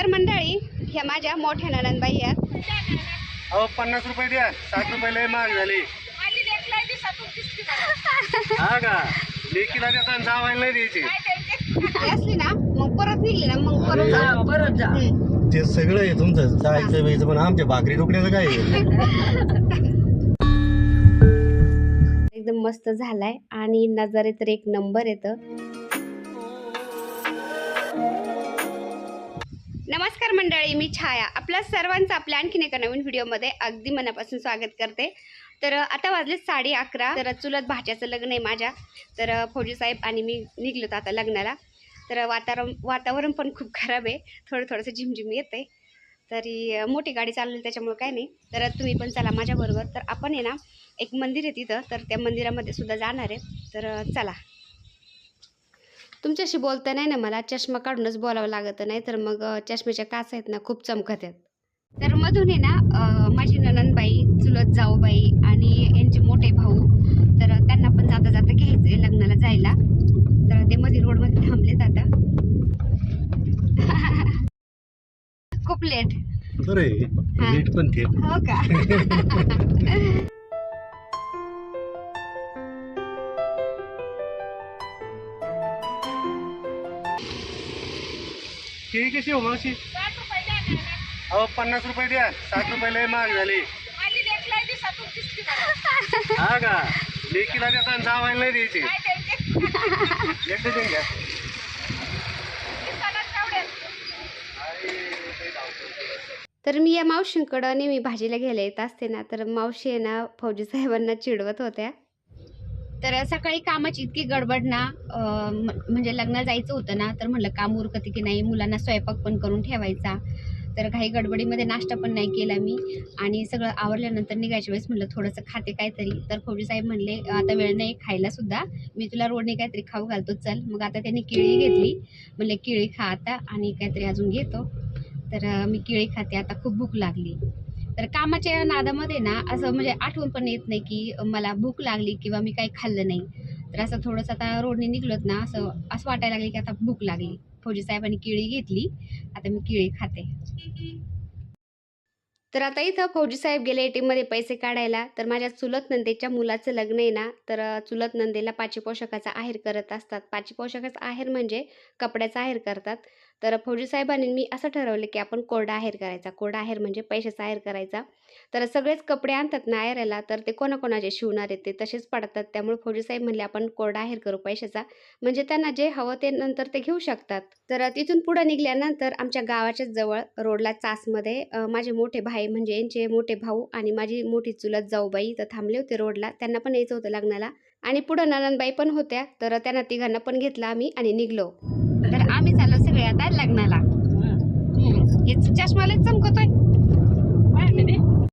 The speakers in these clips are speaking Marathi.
तर मंडळी ह्या माझ्या मोठ्या नणंदबाई आहेत. अहो पन्नास रुपये द्या साठ रुपये लय महाग झाली. हा का? लेकीला देता आणि जावायला नाही द्यायची. ती असली ना मग परत निघली ना मग परत जा. परत जा. हम्म. ते सगळं आहे तुमचं जायचं पण आमच्या भाकरी तुकड्याचं काय आहे? एकदम मस्त झालाय आणि नजारे तर एक नंबर येतं. नमस्कार मंडळी मी छाया. आपल्या सर्वांचं आपल्या आणखीन एका नवीन व्हिडिओमध्ये अगदी मनापासून स्वागत करते. तर आता वाजले साडे अकरा. तर चुलत भाच्याचं लग्न आहे माझ्या. तर फौजीसाहेब आणि मी निघलो आता लग्नाला. तर वातावरण वातावरण पण खूप खराब आहे. थोडं थोडंसं झिमझिम येते तरी मोठी गाडी चालवली त्याच्यामुळे काय नाही. तर तुम्ही पण चला माझ्याबरोबर. तर आपण आहे ना एक मंदिर आहे तिथं. तर त्या मंदिरामध्ये सुद्धा जाणार आहे. तर चला. तुमच्याशी बोलता नाही ना मला चष्मा काढूनच बोलावं लागतं नाही तर मग चष्म्याच्या काच आहेत ना खूप चमकत आहेत. तर मधून आहे ना माझी ननंदबाई चुलत जाऊबाई आणि यांचे मोठे भाऊ तर त्यांना पण जाता जाता घ्यायचंय लग्नाला जायला. तर ते मध्ये रोडमध्ये थांबलेत आता. खूप लेट आहे. हा. पण हो का? केळी कशी हो मावशी अहो पन्नास रुपये द्या. साठ रुपये लय महाग झाली. हा का? लेकीला देता आणि जावायला नाही द्यायची. एक डझन घ्या. तर मी या मावशींकडं नेहमी भाजीला घ्यायला येत असते ना तर मावशी आहे ना फौजी साहेबांना चिडवत होत्या. तर सकाळी कामाची इतकी गडबड ना म- म्हणजे लग्नाला जायचं होतं ना तर म्हणलं काम उरकत की नाही? मुलांना स्वयंपाक पण करून ठेवायचा. तर काही गडबडीमध्ये नाश्ता पण नाही केला मी. आणि सगळं आवरल्यानंतर निघायच्या वेळेस म्हणलं थोडंसं खाते काहीतरी. तर फौजी साहेब म्हणले आता वेळ नाही खायला सुद्धा. मी तुला रोडने काहीतरी खाऊ घालतो चल. मग आता त्यांनी केळी घेतली. म्हणले केळी खा आता आणि काहीतरी अजून घेतो. तर मी केळी खाते. आता खूप भूक लागली. तर कामाच्या नादामध्ये ना असं म्हणजे आठवण पण येत नाही की मला भूक लागली किंवा मी काही खाल्लं नाही. तर असं थोडंसं आता रोडने निघलोत ना असं असं वाटायला लागले की आता भूक लागली. फौजी साहेबांनी केळी घेतली. आता मी केळी खाते. तर आता इथं फौजी साहेब गेले ए मध्ये पैसे काढायला. तर माझ्या चुलत नंदेच्या मुलाचं लग्न आहे ना तर चुलत नंदेला पाची पोशाखाचा आहेर करत असतात. पाची पोषाखाचा आहेर म्हणजे कपड्याचा आहेर करतात. तर फौजी साहेबांनी मी असं ठरवलं की आपण कोरडा आहेर करायचा. कोरडा आहेर म्हणजे पैशाचा आहेर करायचा. तर सगळेच कपडे आणतात ना आहेराला तर ते कोणाकोणाचे शिवणार आहेत ते तसेच पडतात. त्यामुळे फौजी साहेब म्हणले आपण कोरडा आहेर करू पैशाचा. म्हणजे त्यांना जे हवं ते नंतर ते घेऊ शकतात. तर तिथून पुढे निघल्यानंतर आमच्या गावाच्याच जवळ रोडला चासमध्ये माझे मोठे भाई म्हणजे यांचे मोठे भाऊ आणि माझी मोठी चुलत जाऊबाई तर थांबले होते रोडला. त्यांना पण यायचं होतं लग्नाला. आणि पुढं ननंदबाई पण होत्या. तर त्यांना तिघांना पण घेतलं आम्ही आणि निघलो. तर आम्ही चालत आता लग्नाला. हम्म. हे चष्माला चमकतोय.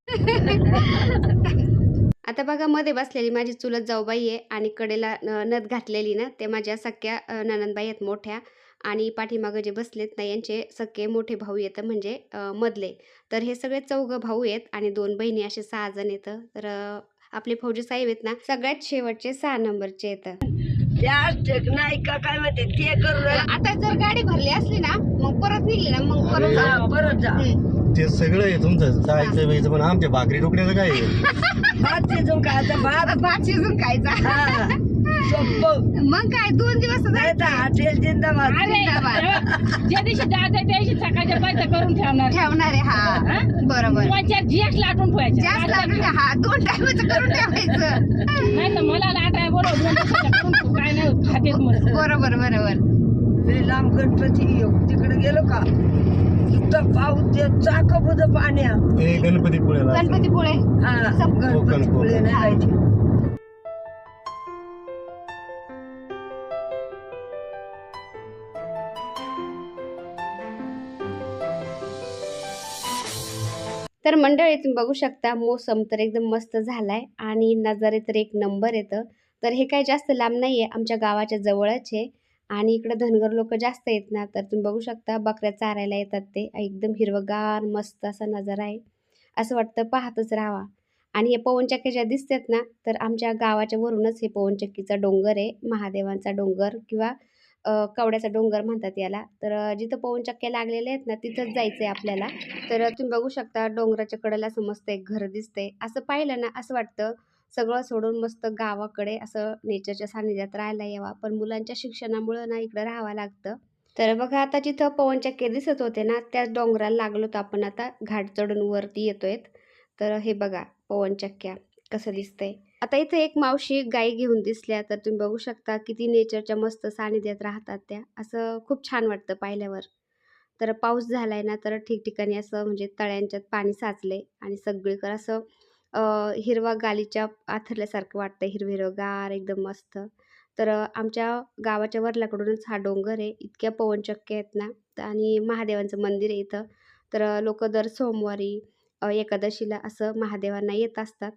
आता बघा मध्ये बसलेली माझी चुलत जाऊबाई आहे आणि कडेला न- नथ घातलेली ना ते माझ्या सख्या ननंदबाई आहेत मोठ्या. आणि पाठीमागं जे बसलेत ना यांचे सख्खे मोठे भाऊ येतं म्हणजे मधले. तर हे सगळे चौघं भाऊ आहेत आणि दोन बहिणी असे सहा जण येतं. तर आपले फौजी साहेब आहेत ना सगळ्यात शेवटचे सहा नंबरचे येतं. त्या नाही का काय म्हणते ते करू. आता जर गाडी भरली असली ना मग परत निघली ना मग परत जा. हा, परत जा हम्म. ते सगळं आहे तुमचं जायचं वेयचं पण आमच्या भाकरी तुकड्याचं काय आहे? भात शिजून खायचं भात भात शिजून खायचा हा मग काय दोन दिवस जायचं. हॉटेल जिंदाबाद. जिंदाबाद. ज्या दिवशी जायचं त्या दिवशी सकाळच्या पैसा करून ठेवणार. ठेवणार आहे हा. बरोबर. दोनच्या जीएस लाटून ठेवायच्या जास्त लागलं का? हा दोन टायमाचं करून ठेवायचं. नाही तर मला लाटाय बरोबर दोन दिवसाच्या करून ठेव. काय नाही खातेच मग बरोबर बरोबर. लय लांब गणपती तिकडे गेलो का? नुसतं पाऊस ते चाक बुध पाण्यात. हे गणपती पुण्याला गणपतीपुळे. हा सम- गणपती पुढे नाही जायचे तर मंडळी तुम्ही बघू शकता मोसम तर एकदम मस्त झालाय आणि नजारे तर एक नंबर येतं. तर हे काय जास्त लांब नाही आहे आमच्या गावाच्या जवळच आहे आणि इकडे धनगर लोक जास्त येत ना तर तुम्ही बघू शकता बकऱ्या चारायला येतात ते. एकदम हिरवगार मस्त असा नजारा आहे. असं वाटतं पाहतच राहावा. आणि हे पवनचक्क्या ज्या दिसतात ना तर आमच्या गावाच्या वरूनच हे पवनचक्कीचा डोंगर आहे महादेवांचा डोंगर किंवा कवड्याचा डोंगर म्हणतात याला. तर जिथं पवनचक्क्या लागलेल्या आहेत ना तिथंच जायचं आहे आपल्याला. तर तुम्ही बघू शकता डोंगराच्या कडेला असं मस्त एक घर दिसतंय. असं पाहिलं ना असं वाटतं सगळं सोडून मस्त गावाकडे असं नेचरच्या सानिध्यात राहायला यावा. पण मुलांच्या शिक्षणामुळं ना इकडं राहावं लागतं. तर बघा आता जिथं पवनचक्के दिसत होते ना त्याच डोंगराला लागलो तर आपण आता. घाट चढून वरती येतोय तर हे बघा पवनचक्क्या कसं दिसतंय. आता इथे एक मावशी गाई घेऊन दिसल्या तर तुम्ही बघू शकता किती नेचरच्या मस्त सानिध्यात राहतात त्या. असं खूप छान वाटतं पाहिल्यावर. तर पाऊस झालाय ना तर ठिकठिकाणी असं म्हणजे तळ्यांच्यात पाणी साचले आणि सगळीकडे असं हिरवा गालीच्या आथरल्यासारखं वाटतं हिरवं एकदम मस्त. तर आमच्या गावाच्या वरल्याकडूनच हा डोंगर आहे. इतक्या पवनचक्क्या आहेत ना आणि महादेवांचं मंदिर आहे इथं. तर लोक दर सोमवारी एकादशीला असं महादेवांना येत असतात.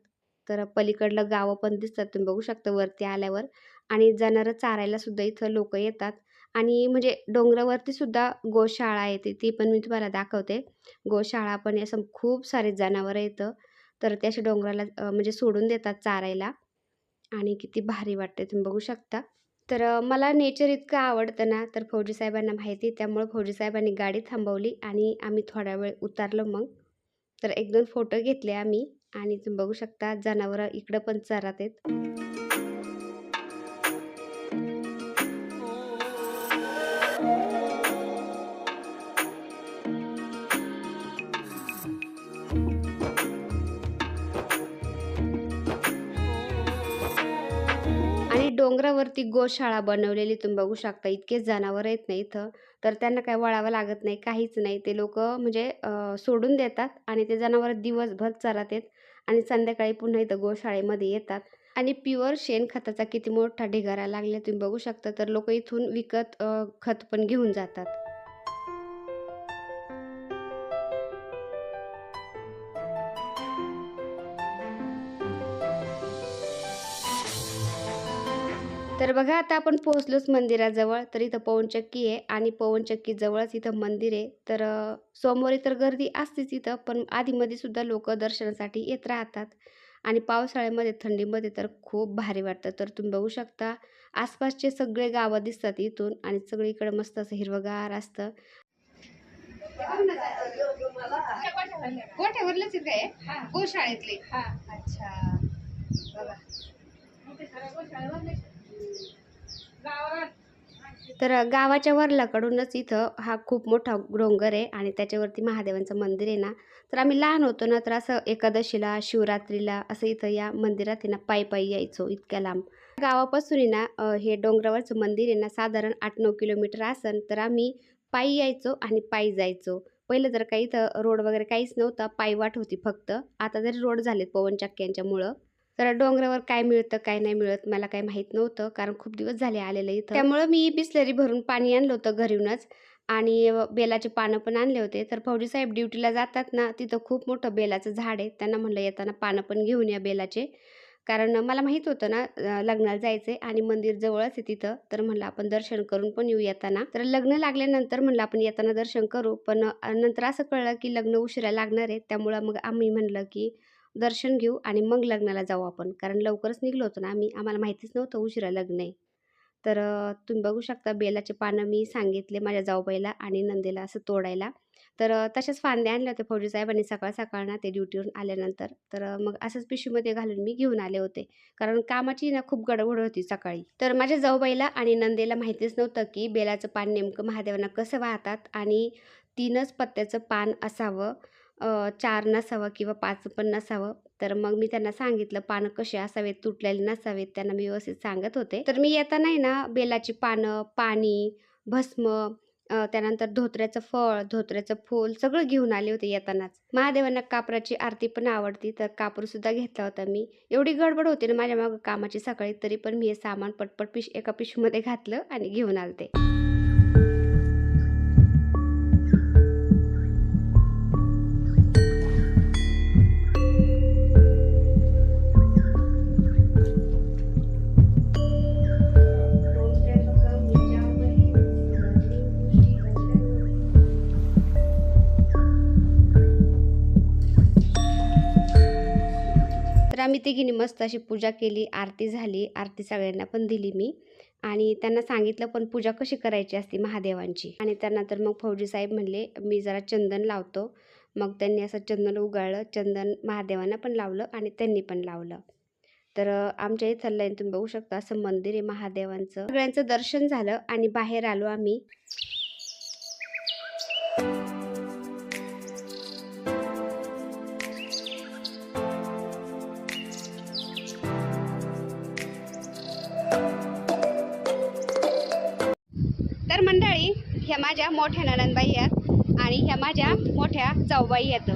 तर पलीकडलं गावं पण दिसतात तुम्ही बघू शकता वरती आल्यावर. आणि जनावरं चारायला सुद्धा इथं लोक येतात. आणि म्हणजे डोंगरावरती सुद्धा गोशाळा आहे ती ती पण मी तुम्हाला दाखवते. गोशाळा पण असं खूप सारे जनावरं येतं. तर ते असे डोंगराला म्हणजे सोडून देतात चारायला. आणि किती भारी वाटते तुम्ही बघू शकता. तर मला नेचर इतकं आवडतं ना तर फौजी साहेबांना माहिती त्यामुळं फौजी साहेबांनी गाडी थांबवली आणि आम्ही थोडा वेळ उतारलो मग. तर एक दोन फोटो घेतले आम्ही. आणि तुम्ही बघू शकता जनावरं इकडं पण चरत आहेत. आणि डोंगरावरती गोशाळा बनवलेली तुम्ही बघू शकता. इतके जनावर आहेत ना इथं. तर त्यांना काय वळावं लागत नाही काहीच नाही. ते लोक म्हणजे सोडून देतात आणि ते जनावर दिवसभर चरत आहेत आणि संध्याकाळी पुन्हा इथं गोशाळेमध्ये येतात. आणि प्युअर शेणखताचा किती मोठा ढिगारा लागला तुम्ही बघू शकता. तर लोक इथून विकत खत पण घेऊन जातात. बघा आता आपण पोहोचलोच मंदिराजवळ तर इथं पवनचक्की आहे आणि पवनचक्की जवळच इथं मंदिर आहे. तर सोमवारी तर गर्दी असतेच इथं पण आधीमध्ये सुद्धा लोक दर्शनासाठी येत राहतात. आणि पावसाळ्यामध्ये थंडीमध्ये तर खूप भारी वाटतं. तर तुम्ही बघू शकता आसपासचे सगळे गावं दिसतात इथून आणि सगळीकडे मस्त असं हिरवगार असतं. गोठ्यावरलंच गोशाळेतले. अच्छा. तर गावाच्या वरलाकडूनच इथं हा खूप मोठा डोंगर आहे आणि त्याच्यावरती महादेवांचं मंदिर आहे ना. तर आम्ही लहान होतो ना तर असं एकादशीला शिवरात्रीला असं इथं या मंदिरात आहे ना पायी पायी यायचो इतक्या लांब. गावापासून आहे ना हे डोंगरावरचं मंदिर आहे ना साधारण आठ नऊ किलोमीटर असन तर आम्ही पायी यायचो आणि पायी जायचो. पहिलं तर काही इथं रोड वगैरे काहीच नव्हता पायवाट होती फक्त. आता तरी रोड झालेत पवनचक्क्यांच्यामुळं तर डोंगरावर काय मिळतं काय नाही मिळत मला काय माहीत नव्हतं. कारण खूप दिवस झाले आलेलं इथं. त्यामुळं मी बिस्लरी भरून पाणी आणलं होतं घरीहूनच आणि बेलाचे पानं पण आणले होते. तर फौजी साहेब ड्युटीला जातात ना तिथं खूप मोठं बेलाचं झाड आहे. त्यांना म्हणलं येताना पानं पण घेऊन या बेलाचे. कारण मला माहीत होतं ना लग्नाला जायचं आणि मंदिर जवळच आहे तिथं. तर म्हणलं आपण दर्शन करून पण येऊ येताना. तर लग्न लागल्यानंतर म्हणलं आपण येताना दर्शन करू. पण नंतर असं कळलं की लग्न उशिरा लागणार आहे. त्यामुळं मग आम्ही म्हणलं की दर्शन घेऊ आणि मग लग्नाला जाऊ आपण. कारण लवकरच निघलो होतो ना आम्ही. आम्हाला माहितीच नव्हतं उशिरा लग्न आहे. तर तुम्ही बघू शकता बेलाचे पानं मी सांगितले माझ्या जाऊबाईला आणि नंदेला असं तोडायला. तर तशाच फांद्या आणल्या होत्या फौजी साहेबांनी सकाळ सकाळ ना ते ड्युटीवरून आल्यानंतर. तर मग असंच पिशवीमध्ये घालून मी घेऊन आले होते. कारण कामाची ना खूप गडबड होती सकाळी. तर माझ्या जाऊबाईला आणि नंदेला माहितीच नव्हतं की बेलाचं पान नेमकं महादेवांना कसं वाहतात आणि तीनच पत्त्याचं पान असावं. चार नसावं किंवा पाच पण नसावं. तर मग मी त्यांना सांगितलं पानं कसे असावेत? तुटलेले नसावेत त्यांना मी व्यवस्थित सांगत होते. तर मी येताना आहे ना बेलाची पानं पाणी भस्म त्यानंतर धोत्र्याचं फळ धोत्र्याचं फूल सगळं घेऊन आले होते येतानाच. महादेवांना कापराची आरती पण आवडती तर कापूर सुद्धा घेतला होता मी. एवढी गडबड होती ना माझ्या मागं कामाची सकाळी तरी पण मी हे सामान पटपट पिश एका पिशवीमध्ये घातलं आणि घेऊन आलते. आम्ही तिघींनी मस्त अशी पूजा केली आरती झाली आरती सगळ्यांना पण दिली मी. आणि त्यांना सांगितलं पण पूजा कशी करायची असते महादेवांची? आणि त्यानंतर मग फौजी साहेब म्हणले मी जरा चंदन लावतो. मग त्यांनी असं चंदन उगाळलं चंदन महादेवांना पण लावलं आणि त्यांनी पण लावलं. तर आमच्या इथं लाईन तुम्ही बघू शकता असं मंदिर आहे महादेवांचं. सगळ्यांचं दर्शन झालं आणि बाहेर आलो आम्ही. माझ्या मोठ्या नणंदबाई आहेत आणि ह्या माझ्या मोठ्या जाऊबाई आहेत.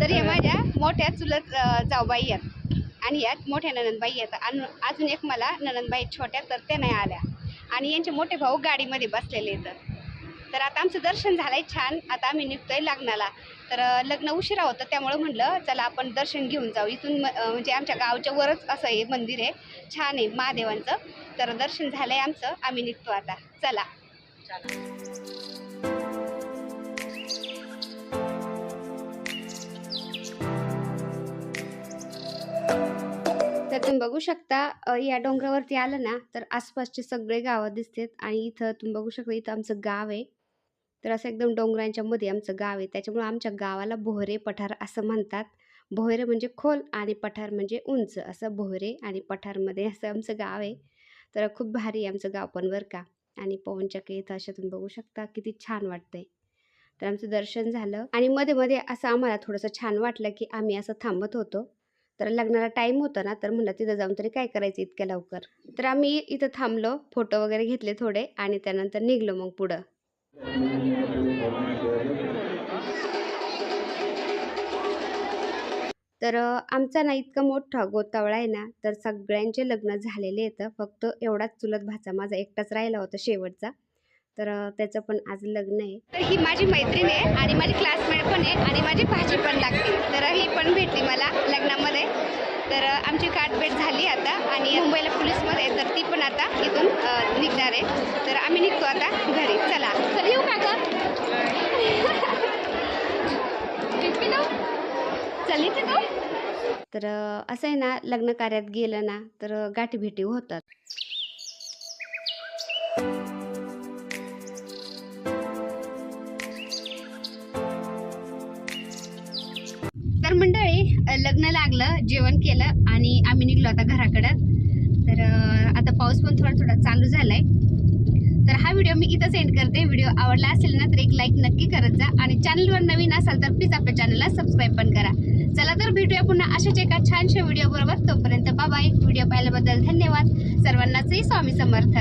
तर ह्या माझ्या मोठ्या चुलत जाऊबाई आहेत. आणि यात मोठ्या ननंदबाई आहेत. आणि अजून एक मला ननंदबाई छोट्या तर त्या नाही आल्या. आणि यांचे मोठे भाऊ गाडीमध्ये बसलेले आहेत. तर आता आमचं दर्शन झालंय छान. आता आम्ही निघतोय लग्नाला. तर लग्न उशिरा होतं त्यामुळं म्हणलं चला आपण दर्शन घेऊन जाऊ. इथून म- म्हणजे आमच्या गावच्या वरच असं हे मंदिर आहे. छान आहे महादेवांचं. तर दर्शन झालंय आमचं. आम्ही निघतो आता. चला. तर तुम्ही बघू शकता या डोंगरावरती आलं ना तर आसपासचे सगळे गावं दिसतात. आणि इथं तुम्ही बघू शकता इथं आमचं गाव आहे. तर असं एकदम डोंगरांच्या मध्ये आमचं गाव आहे. त्याच्यामुळे आमच्या गावाला बोहरे पठार असं म्हणतात. बोहरे म्हणजे खोल आणि पठार म्हणजे उंच असं बोहरे आणि पठारमध्ये असं आमचं गाव आहे. तर खूप भारी आहे आमचं गाव पण बरं का. आणि पवनचक्की इथं अशा तुम्ही बघू शकता किती छान वाटतंय. तर आमचं दर्शन झालं. आणि मध्ये मध्ये असं आम्हाला थोडंसं छान वाटलं की आम्ही असं थांबत होतो. तर लग्नाला टाईम होता ना तर म्हणलं तिथं जाऊन तरी काय करायचं इतक्या लवकर? तर आम्ही इथं थांबलो फोटो वगैरे घेतले थोडे आणि त्यानंतर निघलो मग पुढं. तर आमचा ना इतका मोठा गोतावळा आहे ना तर सगळ्यांचे लग्न झालेले आहेत. फक्त एवढाच चुलत भाचा माझा एकटाच राहिला होता शेवटचा. तर त्याचं पण आज लग्न आहे. तर ही माझी मैत्रीण आहे आणि माझी क्लासमेट पण आहे आणि माझी भाजी पण लागते. तर ही पण भेटली मला लग्नामध्ये. तर आमची गाठभेट झाली आता आणि मुंबईला पोलीसमध्ये तर ती पण आता इथून निघणार आहे. तर आम्ही निघतो आता घरी चला तर येऊ का गं? चल इथे तू तर असं आहे ना लग्न कार्यात गेलं ना तर गाठीभेटी होतात. तर मंडळी लग्न लागलं जेवण केलं आणि आम्ही निघलो आता घराकडं. तर आता पाऊस पण थोडा थोडा चालू झालाय. तर हा व्हिडिओ मी इथंच एंड करते. व्हिडिओ आवडला असेल ना तर एक लाईक नक्की करत जा. आणि चॅनलवर नवीन असाल तर प्लीज आपल्या चॅनलला सबस्क्राईब पण करा. चला तर भेटूया पुन्हा अशाच एका छानशा व्हिडिओ बरोबर. तोपर्यंत बाय व्हिडिओ पाहिल्याबद्दल धन्यवाद. सर्वांनाचही स्वामी समर्थ.